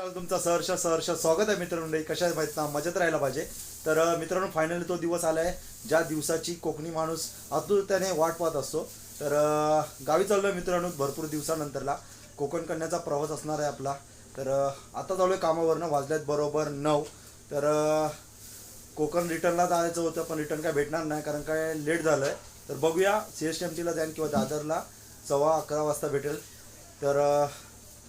तुमचा तुमचं सहर्ष सहर्ष स्वागत आहे मित्रमंडळी कशा माहीत ना मजेत राहायला पाहिजे. तर मित्रांनो फायनली तो दिवस आला आहे ज्या दिवसाची कोकणी माणूस आतुरतेने वाट पाहत असतो. तर गावी गावी चाललोय मित्रांनो भरपूर दिवसानंतरला. कोकण कन्याचा प्रवास असणार आहे आपला. तर आता चालू आहे कामावरनं वाजल्यात बरोबर नऊ. तर कोकण रिटर्नला जायचं होतं पण रिटर्न काय भेटणार नाही कारण काय लेट झालं आहे तर बघूया सी एस टी एम टीला जाईन किंवा दादरला सव्वा अकरा वाजता भेटेल. तर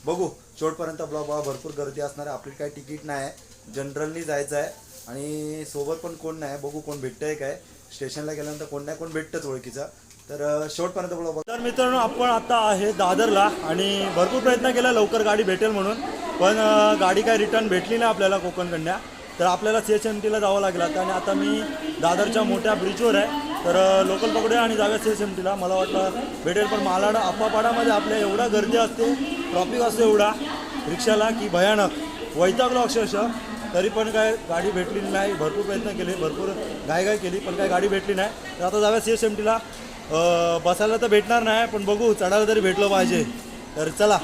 बघू शेवटपर्यंत ब्लॉग बघा भरपूर गर्दी असणार आहे. आपली काही तिकीट नाही आहे. जनरलनी जायचं आहे. आणि सोबत पण कोण नाही बघू कोण भेटतंय काय स्टेशनला गेल्यानंतर कोण नाही कोण भेटतंच ओळखीचं. तर शेवटपर्यंत ब्लॉग बघा. तर मित्रांनो आपण आता आहे दादरला आणि भरपूर प्रयत्न केला. लवकर गाडी भेटेल म्हणून. पण गाडी काय रिटर्न भेटली नाही आपल्याला कोकण तर आपल्याला सी एच एम टीला जावं लागलं. आता आणि आता मी दादरच्या मोठ्या ब्रिजवर आहे. तर लोकल पकडूया आणि जाऊया सी एच एम टीला मला वाटलं भेटेल पण मालाड आप्पापाडामध्ये आपल्या एवढा गर्दी असते ट्रॉफिक असतो एवढा रिक्षाला की भयानक. वैतागलो अक्षरशः. तरी पण काय गाडी भेटली नाही. भरपूर प्रयत्न केले भरपूर गाय केली पण काय गाडी भेटली नाही. तर आता जाऊया सी एच एम टीला बसायला तर भेटणार नाही पण बघू चढायला तरी भेटलं पाहिजे. तर चला.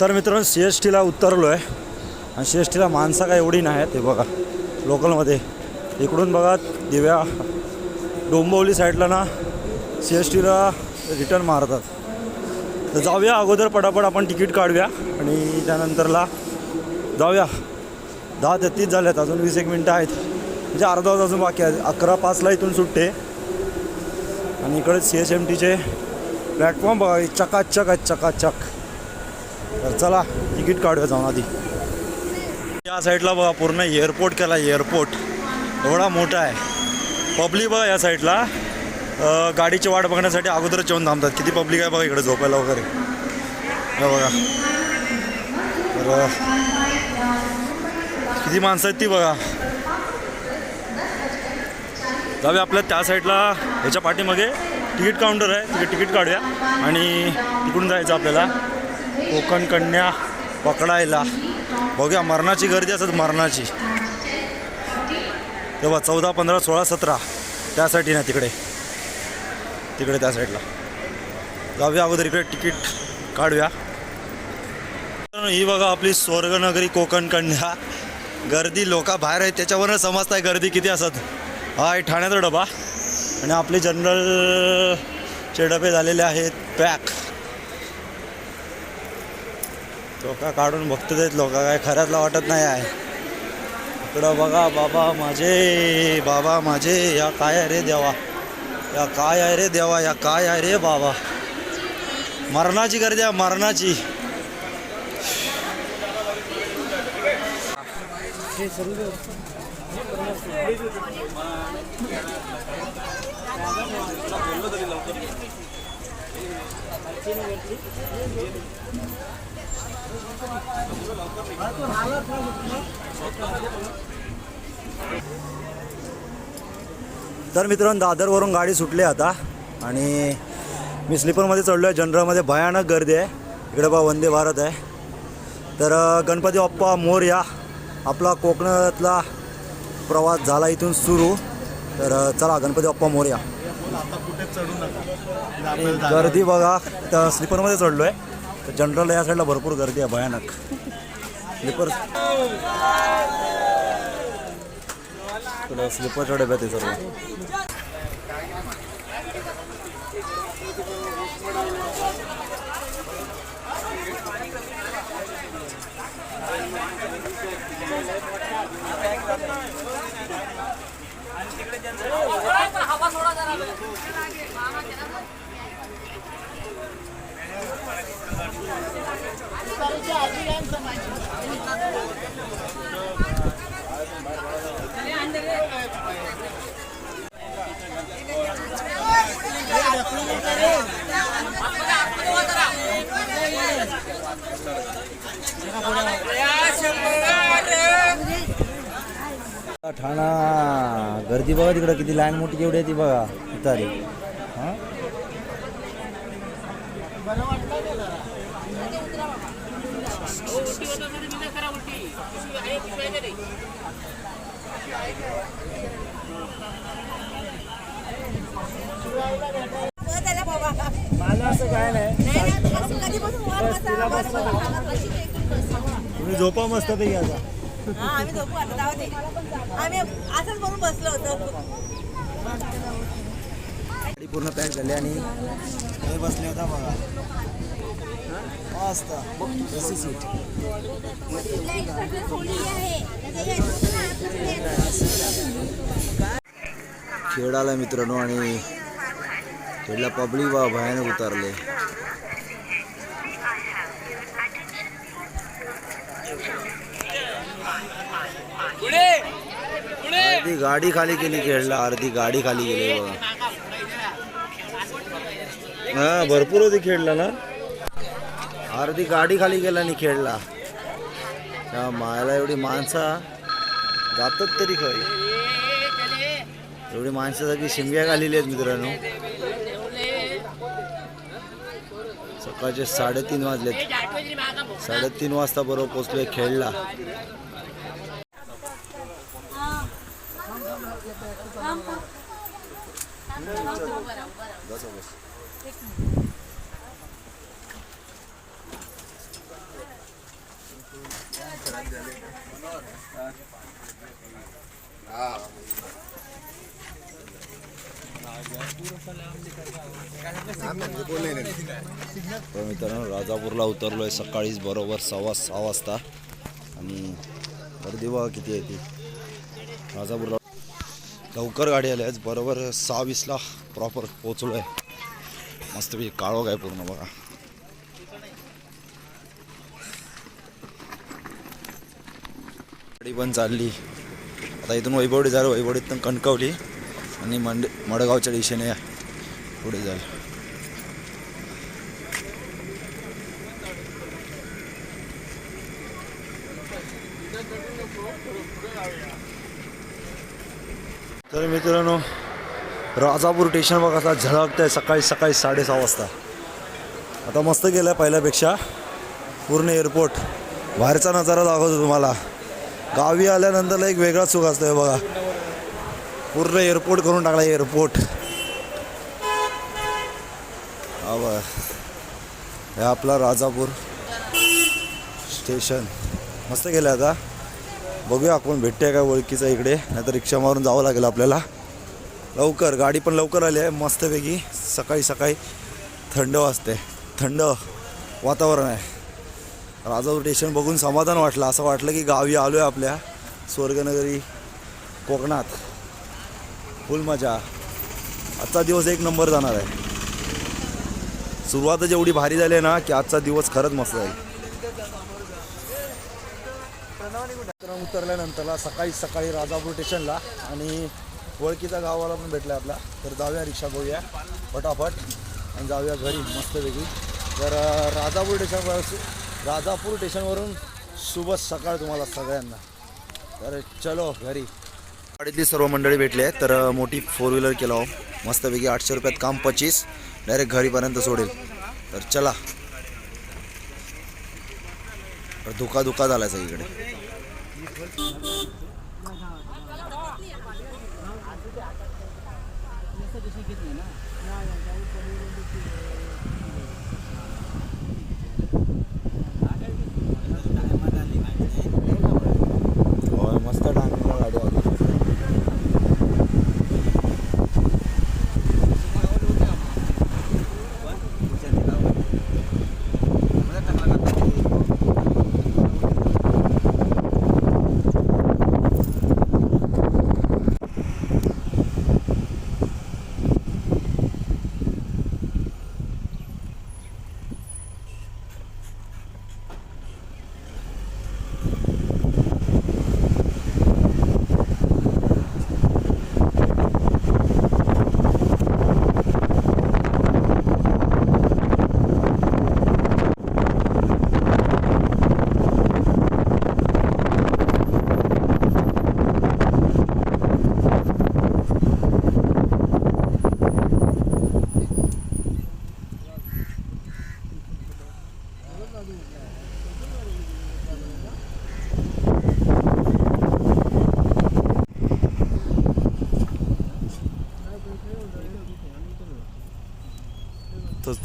तर मित्रांनो सी एस टीला उतरलो आहे आणि सी एस टीला माणसं काय एवढी नाही आहेत ते बघा लोकलमध्ये. इकडून बघा दिव्या. डोंबवली साईडला ना सी एस टीला रिटर्न मारतात. तर जाऊया अगोदर पटापट आपण तिकीट काढूया. आणि त्यानंतरला जाऊया. दहा ते झाले आहेत अजून वीस एक मिनटं आहेत. म्हणजे अर्धा तास अजून बाकी आहे. अकरा पाचला इथून सुटते. आणि इकडे सी एस एम टीचे प्लॅटफॉर्म बघा चकाचक आहेत चकाचक. तर चला तिकीट काढूया जाऊन आधी. या साईडला बघा पूर्ण एअरपोर्ट केला एअरपोर्ट एवढा मोठा आहे. पब्लिक बघा या साईडला. गाडीची वाट बघण्यासाठी अगोदरच येऊन थांबतात. किती पब्लिक आहे बघा इकडे झोपायला वगैरे. बघा. तर किती माणसं आहेत ती बघा. जाऊया आपल्या त्या साईडला. ह्याच्या पाठीमागे तिकीट काउंटर आहे. तिकीट तिकीट काढूया. आणि तिकडून जायचं आपल्याला. कोकण कन्या पकडायला. बघूया मरणाची गर्दी असत मरणाची. तेव्हा चौदा पंधरा सोळा सतरा त्यासाठी ना तिकडे. तिकडे त्या साईडला जाऊया अगोदर इकडे तिकीट काढूया. ही बघा आपली स्वर्गनगरी कोकण कन्या गर्दी लोका बाहेर आहेत समजत आहे गर्दी किती असत. हा ठाण्याचा डबा. आणि आपले जनरलचे डबे झालेले आहेत पॅक. लोक काढून बघतो देत लोक काय खऱ्यातला वाटत नाही आहे. इकडं बघा बाबा माझे बाबा माझे या काय आहे रे देवा? या काय आहे रे देवा या काय आहे रे बाबा? मरणाची गर्दी आहे मरणाची. तर मित्रांनो दादरवरून गाडी सुटली आता आणि मी स्लीपरमध्ये चढलो आहे. जनरलमध्ये भयानक गर्दी आहे. इकडे बा वंदे भारत आहे. तर गणपती बाप्पा मोरया आपला कोकणातला प्रवास झाला इथून सुरू. तर चला गणपती बाप्पा मोरया. गर्दी बघा तर स्लीपरमध्ये चढलो आहे तर जनरल या साईडला भरपूर गर्दी आहे भयानक. स्लीपर स्लीपरच्या डब्यात आहे सर्व. ठाणा गर्दी बघा तिकडं किती लाईन मोठी केवढी आहे ती बघा उतारी हां? माझं असं काय नाही तुम्ही झोपा मस्त पैकी आता. आम्ही झोपू आता जाऊ दे आम्ही असंच म्हणून बसलो होतो पूर्ण पॅक झाली आणि बसले होता बघा. मस्त. AC seat. खेळ आला मित्रांनो आणि खेळला पब्लिक बा भयानक उतरले. अर्धी गाडी खाली केली खेळला अर्धी गाडी खाली गेली बघा हा भरपूर होती खेळला ना? अर्धी गाडी खाली गेला आणि खेळला. त्या मायला एवढी माणसं जातात तरी खरी. एवढी माणसं सगळी शिमग्या घालेली आहेत मित्रांनो. सकाळचे साडेतीन वाजलेत. साडेतीन वाजता बरोबर पोचलोय खेळला. तर मित्रांनो राजापूरला उतरलो आहे सकाळीच बरोबर सव्वा सहा वाजता. आणि गर्दी बघा किती आहे ती. राजापूरला लवकर गाडी आली. आज बरोबर सहा वीसला प्रॉपर पोचलो आहे मस्तपैकी काळोख आहे पूर्ण बघा. गाडी पण चालली. आता इथून वैभवडी झालं वैभवडीतून कणकवली आणि मंड मडगावच्या दिशेने पुढे झालं तर मित्रांनो राजापूर स्टेशन बघा आता झळकत आहे सकाळी सकाळी साडेसहा वाजता. आता मस्त गेलं आहे पहिल्यापेक्षा. पूर्ण एअरपोर्ट बाहेरचा नजारा दाखवतो तुम्हाला. गावी आल्यानंतरला एक वेगळा सुख असतो बघा. पूर्ण एअरपोर्ट करून टाकला एअरपोर्ट हा बघा. हे आपला राजापूर स्टेशन मस्त गेलं आता. बघूया आपण भेटते का ओळखीचा इकडे. नाहीतर रिक्षा मारून जावं लागेल आपल्याला. लवकर गाडी पण लवकर आली आहे. मस्तपैकी सकाळी सकाळी थंड वाजते. थंड वातावरण आहे. राजापूर स्टेशन बघून समाधान वाटलं. असं वाटलं की गावी आलो आहे आपल्या. स्वर्गनगरी कोकणात. फुल मजा. आजचा दिवस एक नंबर जाणार आहे. सुरुवातच एवढी भारी झाली आहे ना की आजचा दिवस खरंच मस्त आहे मित्रांनो, उतरल्यानंतरला सकाळी सकाळी राजापूर स्टेशनला आणि ओळखीचा गावाला पण भेटला आपला. तर जाऊया रिक्षा बघूया. फटाफट आणि जाऊया घरी. मस्तपैकी तर राजापूर स्टेशनवर राजापूर स्टेशनवरून शुभ सकाळ तुम्हाला सगळ्यांना. तर चलो घरी. गाडीतली सर्व मंडळी भेटली आहे तर मोठी फोर व्हीलर केला हो. मस्तपैकी आठशे रुपयात काम पच्चीस डायरेक्ट घरीपर्यंत सोडेल. तर चला. तर धुका धुका झाला सगळीकडे.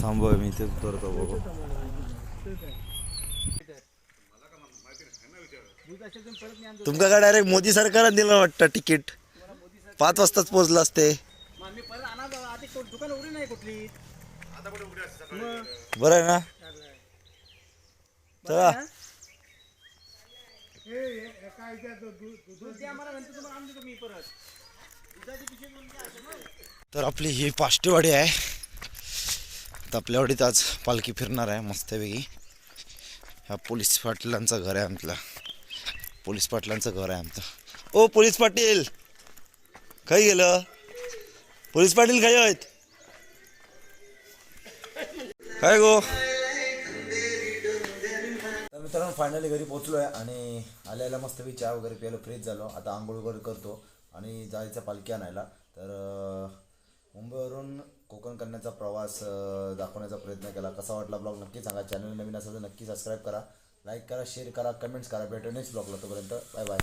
इथंच मी इथेच उतरतो बघू तुमका काय डायरेक्ट मोदी सरकारनं दिलं वाटतं तिकीट पाच वाजताच पोहोचलं असते बरं आहे ना? चला. तर आपली ही पाष्टेवाडी आहे. तर आपल्या आज पालखी फिरणार आहे मस्तपैकी ह्या पोलीस पाटलांचं घर आहे आमचं पोलीस पाटलांचं घर आहे आमचं. ओ पोलीस पाटील! काय गेलं? पोलीस पाटील काय आहेत. काय गो? तर मित्रांनो फायनली घरी पोचलो आहे आणि आल्याला मस्तपैकी चहा वगैरे प्यायला फ्रेश झालो. आता आंघोळ वगैरे करतो आणि जायचं पालखी आणायला. तर मुंबईवरून कोकण करण्याचा प्रवास दाखवण्याचा प्रयत्न केला. कसा वाटला ब्लॉग? नक्की सांगा. चॅनल नवीन असेल तर नक्की सबस्क्राईब करा. लाईक करा शेअर करा कमेंट्स करा. भेटू नेक्स्ट ब्लॉगला तोपर्यंत. Bye bye